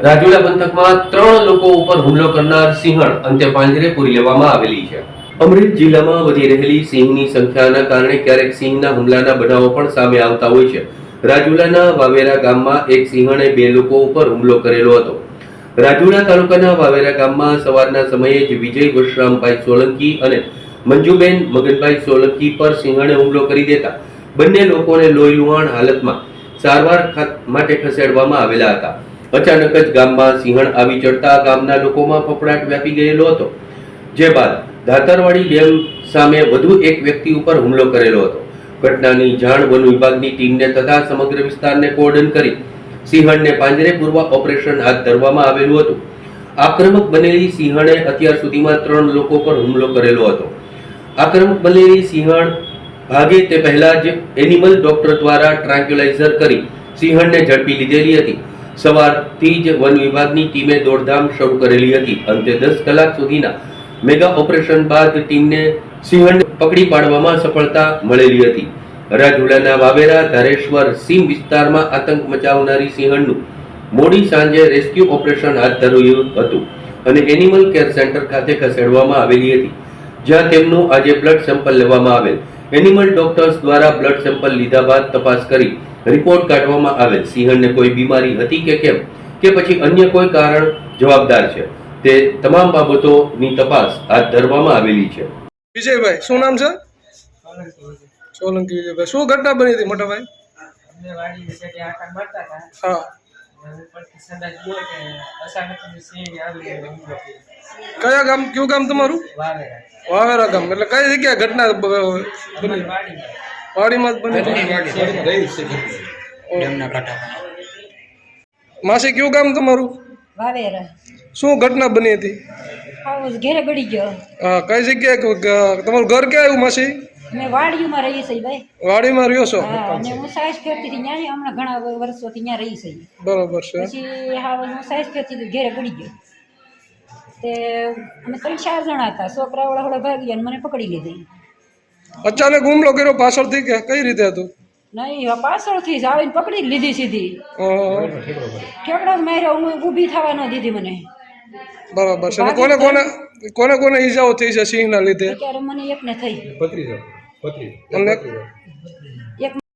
રાજુલા પંથકમાં ત્રણ લોકો ઉપર હુમલો કરનાર સિંહણ અંતે પાંજરે પૂરી લેવામાં આવેલી છે. અમરેલી જિલ્લામાં વધી રહેલી સિંહની સંખ્યાના કારણે ક્યારેક સિંહના હુમલાના બનાવો પણ સામે આવતા હોય છે. રાજુલાના વાવેરા ગામમાં એક સિંહણે બે લોકો ઉપર હુમલો કરેલો હતો. રાજુલા તાલુકાના વાવેરા ગામમાં સવારના સમયે જ વિજય વશરામભાઈ સોલંકી અને મંજુબેન મગનભાઈ સોલંકી પર સિંહણે હુમલો કરી દેતા બંને લોકોને લોહી લુહાણ હાલતમાં સારવાર માટે ખસેડવામાં આવેલા હતા. અચાનક જ ગામમાં સિંહણ આવી ચડતા ગામના લોકોમાં ફફડાટ વ્યાપી ગયેલો હતો. જે બાદ ધાતરવાડી ડેમ સામે વધુ એક વ્યક્તિ ઉપર હુમલો કરેલો હતો. ઘટનાની જાણ વન વિભાગની ટીમને તથા સમગ્ર વિસ્તારને કોર્ડન કરી સિંહણને પાંજરે પૂરવા ઓપરેશન હાથ ધરવામાં આવેલું હતું. આક્રમક બનેલી સિંહણે અત્યાર સુધીમાં ત્રણ લોકો પર હુમલો કરેલો હતો. આક્રમક બનેલી સિંહણ ભાગે તે પહેલા જ એનિમલ ડોક્ટર દ્વારા ટ્રાન્ક્યુલાઇઝર કરી સિંહણને ઝડપી લીધેલી હતી. સવારથી જ વન વિભાગની ટીમે દોડધામ શરૂ કરેલી હતી. અંતે દસ કલાક સુધીના મેગા ઓપરેશન બાદ ટીમને સિંહણને પકડી પાડવામાં સફળતા મળેલી હતી. રાજુલાના વાવેરા, ધારેશ્વર, સીમ વિસ્તારમાં આતંક મચાવનારી સિંહણનું મોડી સાંજે રેસ્ક્યુ ઓપરેશન હાથ ધરાયું હતું અને એનિમલ કેર સેન્ટર ખાતે ખસેડવામાં આવેલી હતી, જ્યાં તેમનું આજે બ્લડ સેમ્પલ લેવામાં આવેલ. એનિમલ ડોક્ટર્સ દ્વારા બ્લડ સેમ્પલ લીધા બાદ તપાસ કરી રિપોર્ટ કાઢવામાં આવેલ સિંહણને કોઈ બીમારી હતી કે કેમ? કે પછી અન્ય કોઈ કારણ? જવાબદાર છે. તે તમામ બાબતોની તપાસ હાથ ધરવામાં આવેલી છે. વિજયભાઈ શું નામ છે? સોલંકી વિજયભાઈ. શું ઘટના બની હતી મોટા ભાઈ અમે વાડી વિશે આટા મારતા હતા. હા. કયા ગામ કયું ગામ તમારું? વાવેરા. ગામ. એટલે કઈ જગ્યાએ ઘટના બની? વાડીમાં જ બની માસી કયું ગામ તમારું? વાવેરા. શું ઘટના બની હતી? આવું ઘેરે ગળી ગયો. હા કઈ જગ્યાએ તમારું ઘર ક્યાં આવ્યું માસી? અમે વાડીમાં છીએ ભાઈ. વાડીમાં રહ્યો છો? હા અને હું સાઈઝ ફેરતી હતી ત્યાં હમણાં ઘણા વર્ષોથી ત્યાં રહી બરોબર છે. પછી હા હું સાઈઝ ફેરતી હતી ઘેરે ગળી ગયો. તે અમે ત્રણ ચાર જણા હતા. છોકરા વાળા ભાગી ગયા અને મને પકડી લીધી. અચાનક હુમલો કર્યો પાછળથી કે કઈ રીતે હતું? નહીં પાછળ પાછળથી જ આવીને પકડી લીધી સીધી. ઠેકડો માર્યો હું ઊભી થવા ન દીધી મને. બરાબર છે. કોને કોને કોને કોને ઈજાઓ થઈ છે સિંહના લીધે? અત્યારે મને એકને થઈ. અને એક